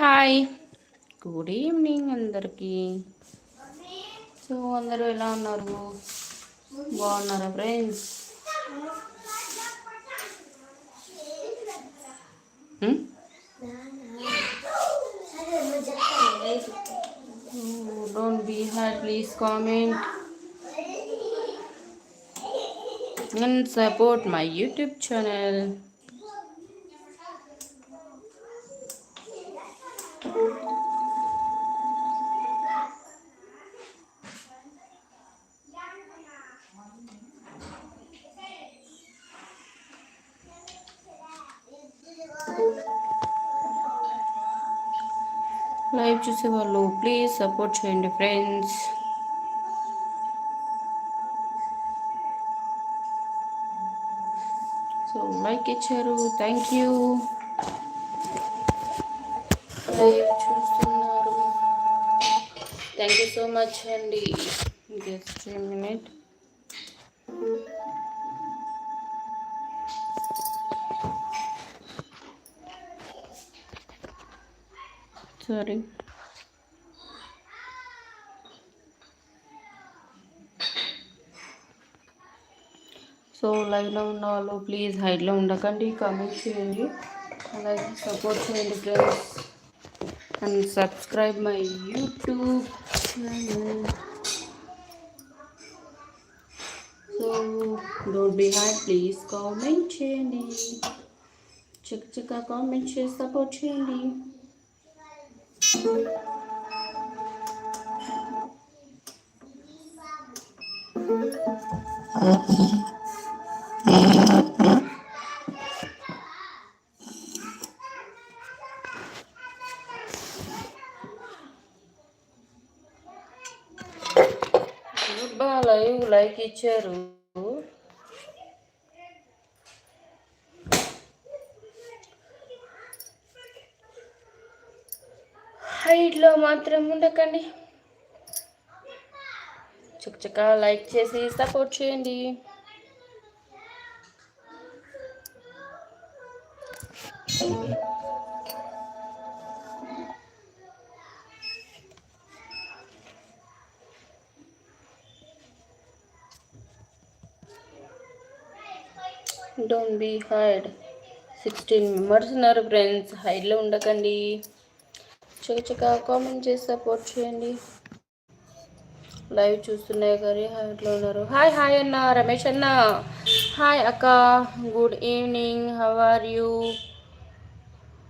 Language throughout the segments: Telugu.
హాయ్ గుడ్ ఈవినింగ్ అందరికీ. సో అందరూ ఎలా ఉన్నారు? బాగున్నారా friends don't be had please comment and support my YouTube channel. Live చూసే వాళ్ళు ప్లీజ్ సపోర్ట్ చేయండి ఫ్రెండ్స్. సో లైక్ ఇచ్చారు. Thank you. లైవ్ చూస్తున్నారు. థ్యాంక్ యూ సో మచ్ అండి. Just minute sorry. సో లైవ్లో ఉన్న వాళ్ళు ప్లీజ్ హైట్లో ఉండకండి కామెంట్ చేయండి. అలాగే సపోర్ట్ చేయండి friends and subscribe my YouTube channel so don't be had please comment చేయండి. చక్క చక్క కామెంట్ చేసి సపోర్ట్ చేయండి. లైవ్ లైక్ ఇచ్చారు హైట్లో మాత్రం ఉండకండి. చక్క లైక్ చేసి సపోర్ట్ చేయండి. Don't be hide sixteen members ఉన్నారు ఫ్రెండ్స్ హైడ్లో ఉండకండి. చక్క కామెంట్ చేసి సపోర్ట్ చేయండి. లైవ్ చూస్తున్నాయి గారి. హైట్లో ఉన్నారు? హాయ్ హాయ్ అన్న రమేష్ అన్న. హాయ్ అక్క. Good evening how are you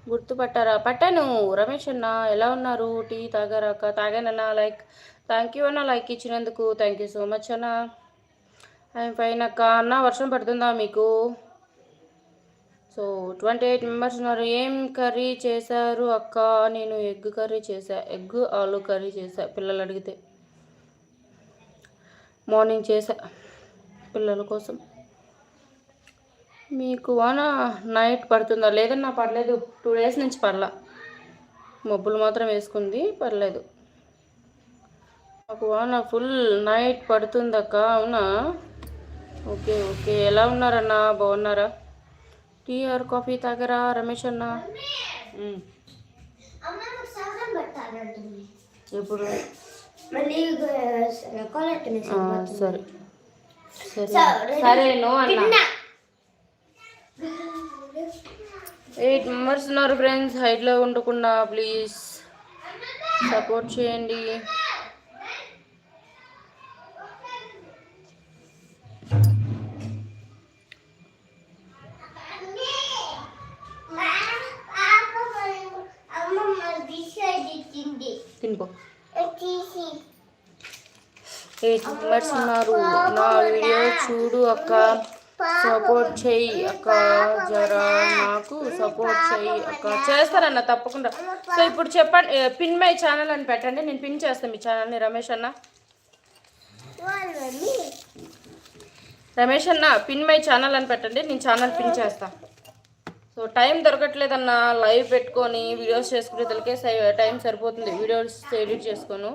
గుర్తుపట్టారా? పట్టాను. రమేష్ అన్న ఎలా ఉన్నారు? టీ తాగారా అక్క? తాగానన్నా లైక్ థ్యాంక్ యూ అన్న లైక్ ఇచ్చినందుకు. థ్యాంక్ యూ సో మచ్ అన్న. ఐఎమ్ ఫైన్ అక్క. అన్న వర్షం పడుతుందా మీకు? సో ట్వంటీ ఎయిట్ మెంబర్స్ ఉన్నారు. ఏం కర్రీ చేశారు అక్క? నేను ఎగ్ కర్రీ చేశా. ఎగ్ ఆలు కర్రీ చేశా పిల్లలు అడిగితే. మార్నింగ్ చేశా పిల్లల కోసం. మీకు వాన నైట్ పడుతుందా? లేదన్నా పర్లేదు టూ డేస్ నుంచి పర్లా మబ్బులు మాత్రం వేసుకుంది. పర్లేదు మాకు వాన ఫుల్ నైట్ పడుతుందక్క. అవునా? Okay okay. ఎలా ఉన్నారన్నా? బాగున్నారా? టీ ఆర్ కాఫీ తాగరా? రమేష్ అన్న? ఎప్పుడు? సరే సరే. సరే. నో అన్న. ఎయిట్ మెంబర్స్ ఉన్నారు ఫ్రెండ్స్ హైట్లో ఉండకుండా ప్లీజ్ సపోర్ట్ చేయండి. తినుకో ఎయిట్ మెంబర్స్ ఉన్నారు? నా వీడియో చూడు అక్క. సపోర్ట్ చెయ్యి అక్క. జరా నాకు సపోర్ట్ చెయ్యి అక్క. చేస్తానన్న తప్పకుండా. సో ఇప్పుడు చెప్పండి పిన్ మై ఛానల్ అని పెట్టండి. నేను పిన్ చేస్తాను మీ ఛానల్ని రమేష్ అన్న. రమేష్ అన్న పిన్ మై ఛానల్ అని పెట్టండి. నేను ఛానల్ పిన్ చేస్తా. సో టైం దొరకట్లేదన్న లైవ్ పెట్టుకొని వీడియోస్ చేసుకునే తలకే టైం సరిపోతుంది. వీడియోస్ ఎడిట్ చేసుకోను.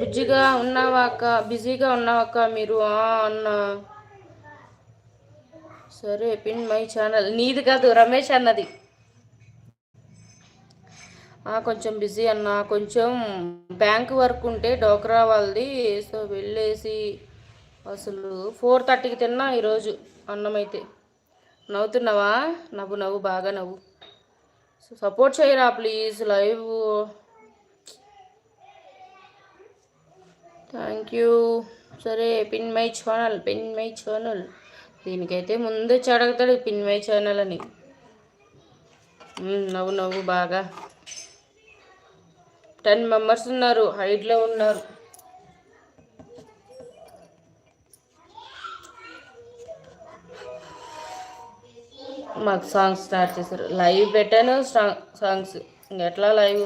బుజ్జిగా ఉన్నావాక బిజీగా ఉన్నావాక మీరు అన్న. సరే పిన్ మై ఛానల్. నీది కాదు రమేష్ అన్నది. కొంచెం బిజీ అన్న. కొంచెం బ్యాంక్ వర్క్ ఉంటే డోక్రా వాళ్ళది. సో వెళ్ళేసి అసలు ఫోర్ థర్టీకి తిన్నా ఈరోజు అన్నం అయితే నవ్వుతున్నావా? నవ్వు నవ్వు బాగా నవ్వు. సో సపోర్ట్ చేయరా ప్లీజ్ లైవ్ థ్యాంక్ యూ సరే pin my channel pin my channel దీనికైతే ముందే చెడగతాడు పిన్ మై ఛానల్ అని. నవ్వు నవ్వు బాగా. టెన్ మెంబర్స్ ఉన్నారు హైట్లో ఉన్నారు. మాకు సాంగ్స్ స్టార్ట్ చేశారు. లైవ్ పెట్టాను సాంగ్స్ ఎట్లా లైవ్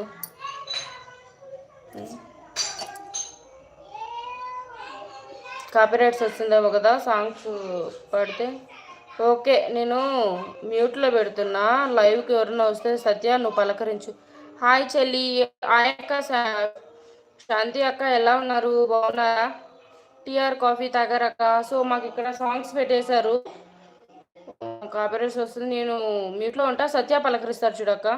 కాపీరైట్స్ వస్తుందేమో కదా సాంగ్స్ పడితే. ఓకే నేను మ్యూట్లో పెడుతున్నా. లైవ్కి ఎవరైనా వస్తే సత్య నువ్వు పలకరించు. హాయ్ చెల్లి ఆ అక్క శాంతి అక్క ఎలా ఉన్నారు? బాగున్నారా? TR coffee తాగారక్క? సో మాకు ఇక్కడ సాంగ్స్ పెట్టేశారు. కాపీరైట్స్ వస్తుంది నేను మ్యూట్లో ఉంటా. సత్య పలకరిస్తారు చూడక్క.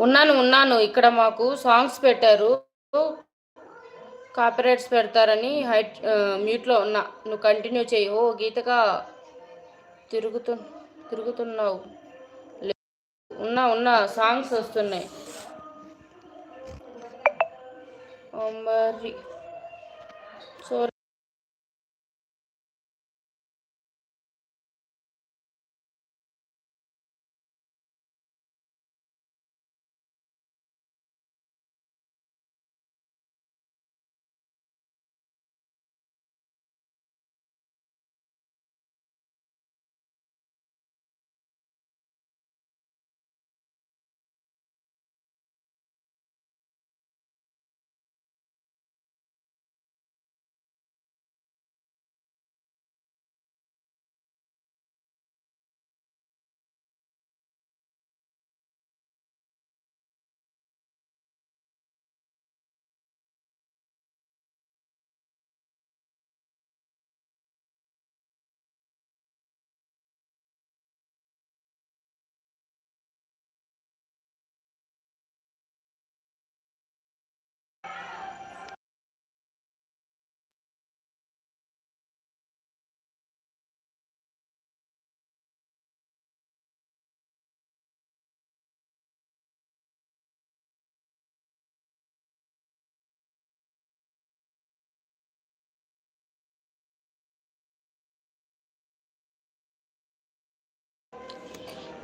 ఉన్నాను ఉన్నాను. ఇక్కడ మాకు సాంగ్స్ పెట్టారు. కాపీరైట్స్ పెడతారని హైట్ మ్యూట్లో ఉన్నా. నువ్వు కంటిన్యూ చేయి. ఓ గీతగా తిరుగుతు తిరుగుతున్నావు. ఉన్నా ఉన్నా. సాంగ్స్ వస్తున్నాయి. మరి so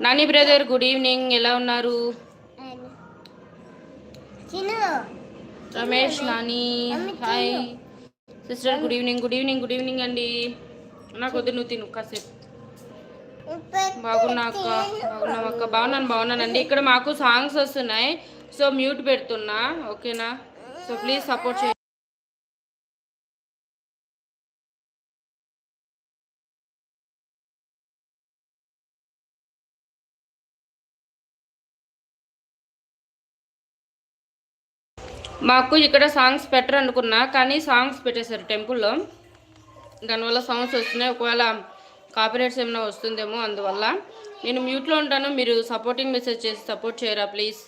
Nani brother good evening. ఎలా ఉన్నారు? Ramesh Nani hi. Sister good evening good evening good evening అండి. నాకు వద్దు నువ్వు తిను కాసేపు. బాగున్నా అక్క? బాగున్నావు అక్క? బాగున్నాను బాగున్నానండి. ఇక్కడ మాకు సాంగ్స్ వస్తున్నాయి. సో మ్యూట్ పెడుతున్నా. ఓకేనా? సో ప్లీజ్ సపోర్ట్ చేయండి. మాకు ఇక్కడ సాంగ్స్ పెట్టరు అనుకున్నా కానీ సాంగ్స్ పెట్టేశారు టెంపుల్లో. దానివల్ల సాంగ్స్ వస్తున్నాయి. ఒకవేళ కాపీరైట్స్ ఏమైనా వస్తుందేమో అందువల్ల. నేను మ్యూట్లో ఉంటాను. మీరు సపోర్టింగ్ మెసేజ్ చేసి సపోర్ట్ చేయరా ప్లీజ్?